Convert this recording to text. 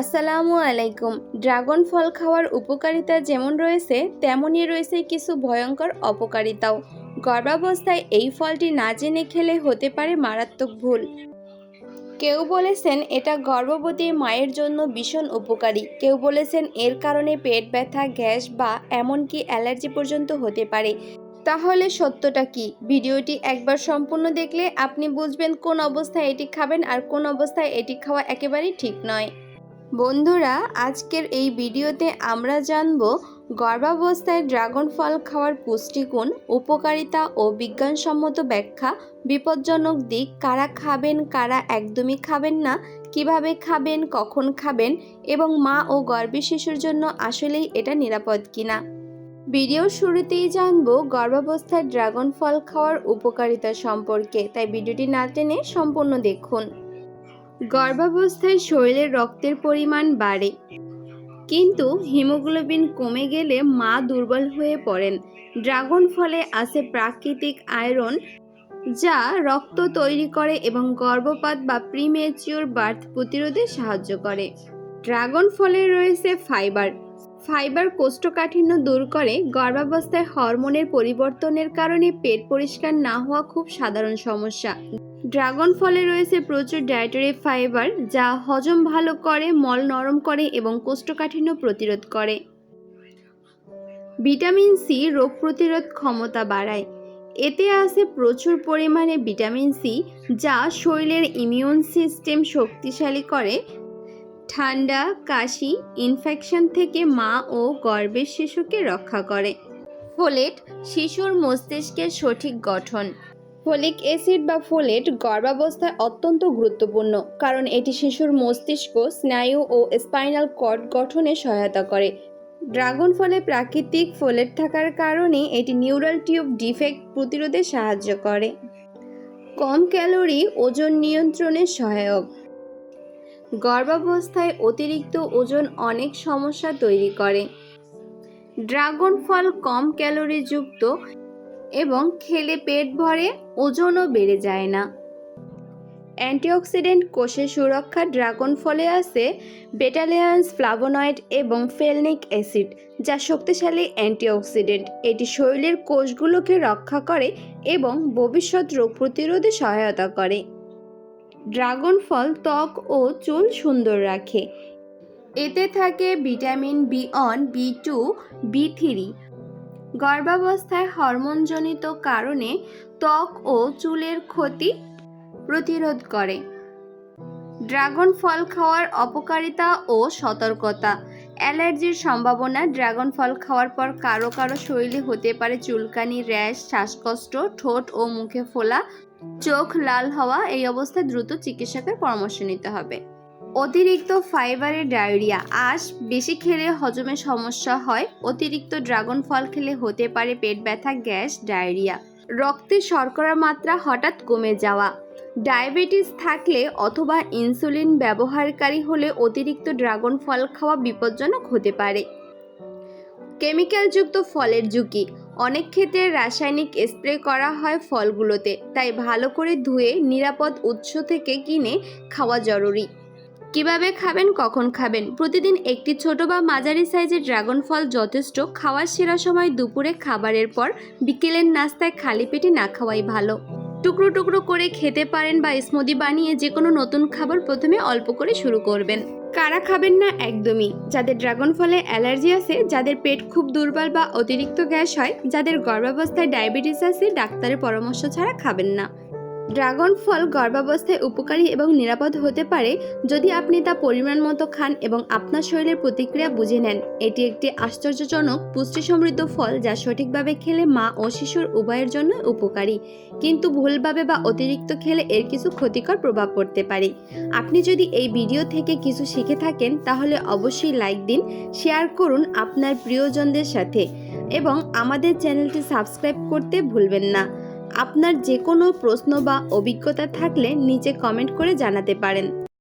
আসসালামু আলাইকুম। ড্রাগন ফল খাওয়ার উপকারিতা যেমন রয়েছে, তেমনই রয়েছে কিছু ভয়ঙ্কর অপকারিতাও। গর্ভাবস্থায় এই ফলটি না জেনে খেলে হতে পারে মারাত্মক ভুল। কেউ বলেছেন এটা গর্ভবতী মায়ের জন্য ভীষণ উপকারী। কেউ বলেছেন এর কারণে পেট ব্যথা, গ্যাস বা এমনকি অ্যালার্জি পর্যন্ত হতে পারে। তাহলে সত্যটা কি? ভিডিওটি একবার সম্পূর্ণ দেখলে আপনি বুঝবেন কোন অবস্থায় এটি খাবেন আর কোন অবস্থায় এটি খাওয়া একেবারেই ঠিক নয়। বন্ধুরা, আজকের এই ভিডিওতে আমরা জানব গর্ভাবস্থায় ড্রাগন ফল খাওয়ার পুষ্টিগুণ, উপকারিতা ও বিজ্ঞানসম্মত ব্যাখ্যা, বিপজ্জনক দিক, কারা খাবেন, কারা একদমই খাবেন না, কীভাবে খাবেন, কখন খাবেন এবং মা ও গর্ভী শিশুর জন্য আসলেই এটা নিরাপদ কিনা। ভিডিওর শুরুতেই জানব গর্ভাবস্থায় ড্রাগন ফল খাওয়ার উপকারিতা সম্পর্কে, তাই ভিডিওটি না টেনে সম্পূর্ণ দেখুন। গর্ভাবস্থায় শরীরে রক্তের পরিমাণ বাড়ে। কিন্তু হিমোগ্লোবিন কমে গেলে মা দুর্বল হয়ে পড়েন। ড্রাগন ফলে আছে প্রাকৃতিক আয়রন যা রক্ত তৈরি করে এবং গর্ভপাত বা প্রিমেচিওর বার্থ প্রতিরোধে সাহায্য করে। ড্রাগন ফলে রয়েছে ফাইবার ফাইবার কোষ্ঠকাঠিন্য দূর করে, গর্ভাবস্থায় হরমোনের পরিবর্তনের কারণে পেট পরিষ্কার না হওয়া খুব সাধারণ সমস্যা। ড্রাগন ফলে রয়েছে প্রচুর ডায়েটারি ফাইবার, যা হজম ভালো করে, মল নরম করে এবং কোষ্ঠকাঠিন্য প্রতিরোধ করে। ভিটামিন সি রোগ প্রতিরোধ ক্ষমতা বাড়ায়। এতে আছে প্রচুর পরিমাণে ভিটামিন সি যা শরীরের ইমিউন সিস্টেম শক্তিশালী করে। ঠান্ডা, কাশি ইনফেকশন থেকে মা ও গর্ভের শিশুকে রক্ষা করে। ফোলেট শিশুর মস্তিষ্কের সঠিক গঠন। ফোলিক অ্যাসিড বা ফোলেট গর্ভাবস্থায় অত্যন্ত গুরুত্বপূর্ণ, কারণ এটি শিশুর মস্তিষ্ক, স্নায়ু ও স্পাইনাল কর্ড গঠনে সহায়তা করে। ড্রাগন ফলে প্রাকৃতিক ফোলেট থাকার কারণে এটি নিউরাল টিউব ডিফেক্ট প্রতিরোধে সাহায্য করে। কম ক্যালোরি ওজন নিয়ন্ত্রণে সহায়ক। গর্ভাবস্থায় অতিরিক্ত ওজন অনেক সমস্যা তৈরি করে। ড্রাগন ফল কম ক্যালোরিযুক্ত এবং খেলে পেট ভরে ওজনও বেড়ে যায় না। অ্যান্টিঅক্সিডেন্ট কোষের সুরক্ষা ড্রাগন ফলে আছে বেটালিয়ান্স ফ্লাভোনয়েড এবং ফেলনিক অ্যাসিড, যা শক্তিশালী অ্যান্টিঅক্সিডেন্ট। এটি শরীরের কোষগুলোকে রক্ষা করে এবং ভবিষ্যৎ রোগ প্রতিরোধে সহায়তা করে। ড্রাগন ফল ত্বক ও চুল সুন্দর রাখে। এতে থাকে vitamin B one, B two, B three গর্ভাবস্থায় হরমোনজনিত কারণে ত্বক ও চুলের ক্ষতি প্রতিরোধ করে। ড্রাগন ফল খাওয়ার অপকারিতা ও সতর্কতা। অ্যালার্জির সম্ভাবনা, ড্রাগন ফল খাওয়ার পর কারও কারও শরীরে হতে পারে চুলকানি, র্যাশ, শ্বাসকষ্ট, ঠোঁট ও মুখে ফোলা, চোখ লাল হওয়া, এই অবস্থায় দ্রুত চিকিৎসকের পরামর্শ নিতে হবে। অতিরিক্ত ফাইবারের ডায়রিয়া, আঁশ বেশি খেলে হজমে সমস্যা হয়। অতিরিক্ত ড্রাগন ফল খেলে হতে পারে পেট ব্যথা, গ্যাস, ডায়রিয়া। রক্তে শর্করার মাত্রা হঠাৎ কমে যাওয়া। ডায়াবেটিস থাকলে অথবা ইনসুলিন ব্যবহারকারী হলে অতিরিক্ত ড্রাগন ফল খাওয়া বিপজ্জনক হতে পারে। কেমিক্যালযুক্ত ফলের ঝুঁকি। অনেক ক্ষেত্রে রাসায়নিক স্প্রে করা হয় ফলগুলোতে, তাই ভালো করে ধুয়ে নিরাপদ উৎস থেকে কিনে খাওয়া জরুরি। কীভাবে খাবেন, কখন খাবেন? প্রতিদিন একটি ছোট বা মাঝারি সাইজের ড্রাগন ফল যথেষ্ট। খাওয়ার সেরা সময় দুপুরে খাবারের পর বিকেলের নাস্তায় খালি পেটে না খাওয়াই ভালো। টুকরো টুকরো করে খেতে পারেন বা স্মুদি বানিয়ে যে কোনো নতুন খাবার প্রথমে অল্প করে শুরু করবেন। কারা খাবেন না একদমই। যাদের ড্রাগন ফলে অ্যালার্জি আছে, যাদের পেট খুব দুর্বল বা অতিরিক্ত গ্যাস হয়, যাদের গর্ভাবস্থায় ডায়াবেটিস আছে, ডাক্তারের পরামর্শ ছাড়া খাবেন না। ড্রাগন ফল গর্ভাবস্থায় উপকারী এবং নিরাপদ হতে পারে যদি আপনি তা পরিমাণ মতো খান এবং আপনার শরীরের প্রতিক্রিয়া বুঝে নেন। এটি একটি আশ্চর্যজনক পুষ্টি সমৃদ্ধ ফল যা সঠিকভাবে খেলে মা ও শিশুর উভয়ের জন্য উপকারী। কিন্তু ভুলভাবে বা অতিরিক্ত খেলে এর কিছু ক্ষতিকর প্রভাব পড়তে পারে। আপনি যদি এই ভিডিও থেকে কিছু শিখে থাকেন, তাহলে অবশ্যই লাইক দিন, শেয়ার করুন আপনার প্রিয়জনদের সাথে। এবং আমাদের চ্যানেলটি সাবস্ক্রাইব করতে ভুলবেন না। আপনার যে কোনো প্রশ্ন বা অভিজ্ঞতা থাকলে নিচে কমেন্ট করে জানাতে পারেন।